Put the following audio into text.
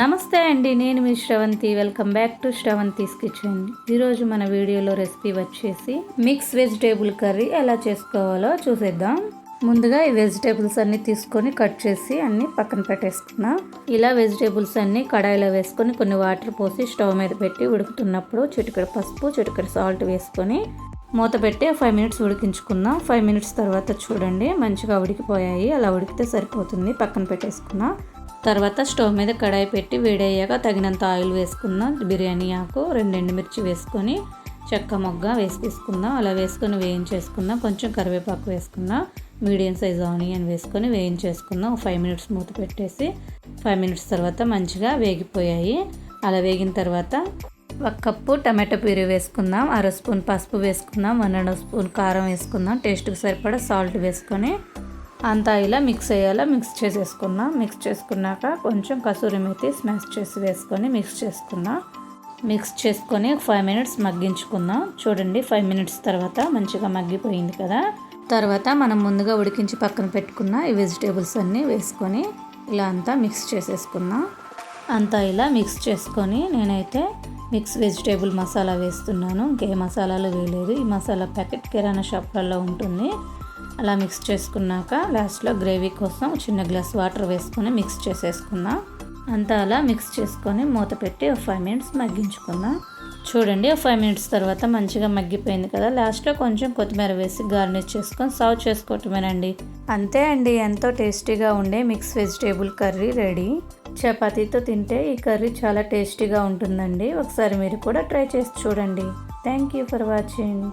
నమస్తే అండి నేను మీ Sravanthi. Welcome back to Sravanthi's kitchen ఈరోజు మన వీడియోలో రెసిపీ వచ్చేసి మిక్స్ వెజిటేబుల్ కర్రీ ఎలా చేసుకోవాలో చూసేద్దాం. ముందుగా ఈ వెజిటేబుల్స్ అన్ని తీసుకొని కట్ చేసి అన్ని పక్కన పెట్టేసుకున్నా. ఇలా వెజిటేబుల్స్ అన్ని కడాయిలో వేసుకొని కొన్ని వాటర్ పోసి స్టవ్ మీద పెట్టి ఉడుకుతున్నప్పుడు చిటికెడు పసుపు చిటికెడు సాల్ట్ వేసుకొని మూత పెట్టి ఫైవ్ మినిట్స్ ఉడికించుకున్నాం ఫైవ్ మినిట్స్ తర్వాత చూడండి మంచిగా ఉడికిపోయాయి. అలా ఉడికితే సరిపోతుంది. పక్కన పెట్టేసుకున్నా. తర్వాత స్టవ్ మీద కడాయి పెట్టి వేడయ్యాక తగినంత ఆయిల్ వేసుకుందాం. బిర్యానీ ఆకు రెండు ఎండుమిర్చి వేసుకొని చెక్క మొగ్గ వేసి తీసుకుందాం అలా వేసుకొని వేయించేసుకుందాం. కొంచెం కరివేపాకు వేసుకుందాం. మీడియం సైజ్ ఆనియన్ వేసుకొని వేయించేసుకుందాం. ఫైవ్ మినిట్స్ మూత పెట్టేసి ఫైవ్ మినిట్స్ తర్వాత మంచిగా వేగిపోయాయి. అలా వేగిన తర్వాత ఒక కప్పు టమాటో ప్యూరీ వేసుకుందాం అర స్పూన్ పసుపు వేసుకుందాం వన్ అండ్ స్పూన్ కారం వేసుకుందాం టేస్ట్కి సరిపడా సాల్ట్ వేసుకొని అంతా ఇలా మిక్స్ అయ్యేలా మిక్స్ చేసేసుకుందాం. మిక్స్ చేసుకున్నాక కొంచెం కసూరి మెతి స్మాష్ చేసి వేసుకొని మిక్స్ చేసుకుందాం. మిక్స్ చేసుకొని ఫైవ్ మినిట్స్ మగ్గించుకుందాం. చూడండి ఫైవ్ మినిట్స్ తర్వాత మంచిగా మగ్గిపోయింది కదా. తర్వాత మనం ముందుగా ఉడికించి పక్కన పెట్టుకున్న ఈ వెజిటేబుల్స్ అన్నీ వేసుకొని ఇలా అంతా మిక్స్ చేసేసుకుందాం. అంతా ఇలా మిక్స్ చేసుకొని నేనైతే మిక్స్ వెజిటేబుల్ మసాలా వేస్తున్నాను. ఇంకే మసాలాలు వేయలేదు. ఈ మసాలా ప్యాకెట్ కిరాణా షాప్లలో ఉంటుంది. అలా మిక్స్ చేసుకున్నాక లాస్ట్లో గ్రేవీ కోసం చిన్న గ్లాస్ వాటర్ వేసుకొని మిక్స్ చేసేసుకుందాం. అంతా అలా మిక్స్ చేసుకొని మూత పెట్టి ఒక ఫైవ్ మినిట్స్ మగ్గించుకుందాం. చూడండి ఒక ఫైవ్ మినిట్స్ తర్వాత మంచిగా మగ్గిపోయింది కదా. లాస్ట్లో కొంచెం కొత్తిమీర వేసి గార్నిష్ చేసుకొని సర్వ్ చేసుకోవటమేనండి. అంతే అండి ఎంతో టేస్టీగా ఉండే మిక్స్ వెజిటేబుల్ కర్రీ రెడీ చపాతీతో తింటే ఈ కర్రీ చాలా టేస్టీగా ఉంటుందండి. ఒకసారి మీరు కూడా ట్రై చేసి చూడండి. Thank you for watching